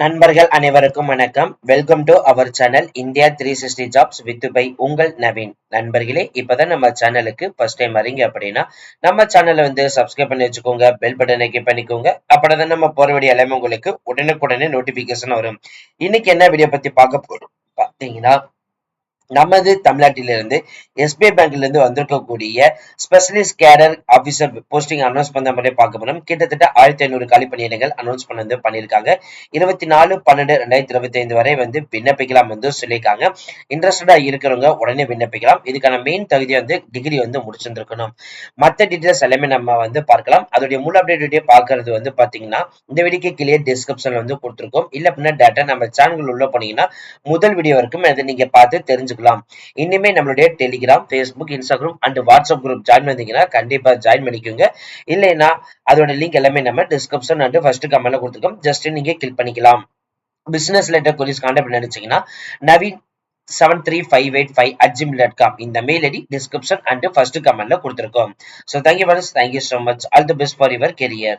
நண்பர்கள் அனைவருக்கும் வணக்கம். Welcome to our channel India three sixty jobs with by உங்கள் நவீன். நண்பர்களே இப்பதான் நம்ம சேனலுக்கு ஃபர்ஸ்ட் டைம் வரீங்க அப்படின்னா நம்ம சேனலை வந்து சப்ஸ்கிரைப் பண்ணி வச்சுக்கோங்க பெல் பட்டனை கிளிக் பண்ணிக்கோங்க. அப்பதான் நம்ம போற வேண்டிய எல்லாமே உங்களுக்கு உடனுக்குடனே நோட்டிபிகேஷன் வரும். இன்னைக்கு என்ன வீடியோ பத்தி பார்க்க போறோம்? பாத்தீங்கன்னா நமது தமிழ்நாட்டிலிருந்து எஸ்பிஐ பேங்க்ல இருந்து வந்திருக்கக்கூடிய specialist cadre officer posting announce பண்ண மாதிரி பார்க்க போனோம் கிட்டத்தட்ட ஆயிரத்தி ஐநூறு காலி பணியிடங்கள் அனௌன்ஸ் பண்ண வந்து பண்ணியிருக்காங்க. இருபத்தி நாலு பன்னெண்டு ரெண்டாயிரத்தி இருபத்தி ஐந்து வரை வந்து விண்ணப்பிக்கலாம் வந்து சொல்லியிருக்காங்க. இன்ட்ரெஸ்டடாக இருக்கிறவங்க உடனே விண்ணப்பிக்கலாம். இதுக்கான மெயின் தகுதி வந்து டிகிரி வந்து முடிச்சிருந்திருக்கணும். மற்ற டீட்டெயில்ஸ் எல்லாமே நம்ம வந்து பார்க்கலாம். அதோடைய முழு அப்டேட் பார்க்கறது வந்து பாத்தீங்கன்னா இந்த வீடியோக்கு கிளியர் டிஸ்கிரிப்ஷன் வந்து கொடுத்துருக்கோம். இல்ல அப்படின்னா டேட்டா நம்ம சேனல் உள்ள போனீங்கன்னா முதல் வீடியோ வரைக்கும் அதை நீங்க பார்த்து தெரிஞ்சுக்கலாம் இனிமே நம்மளுடைய Telegram Facebook Instagram and WhatsApp group join பண்ணீங்கன்னா கண்டிப்பா ஜாயின் பண்ணிக்கோங்க. இல்லைன்னா அதோட லிங்க் எல்லாமே நம்ம டிஸ்கிரிப்ஷன் அண்ட் ஃபர்ஸ்ட் கமெண்ட்ல கொடுத்துருக்கோம். ஜஸ்ட் நீங்க கிளிக் பண்ணிக்கலாம். பிசினஸ் லெட்டர் கொலிஸ் கான்டாக்ட் நினைச்சீங்கன்னா Naveen seven three five eight five at gym dot com இந்த mail ID description and first கமெண்ட்ல கொடுத்துருக்கோம். So thank you for thank you so much all the best for your career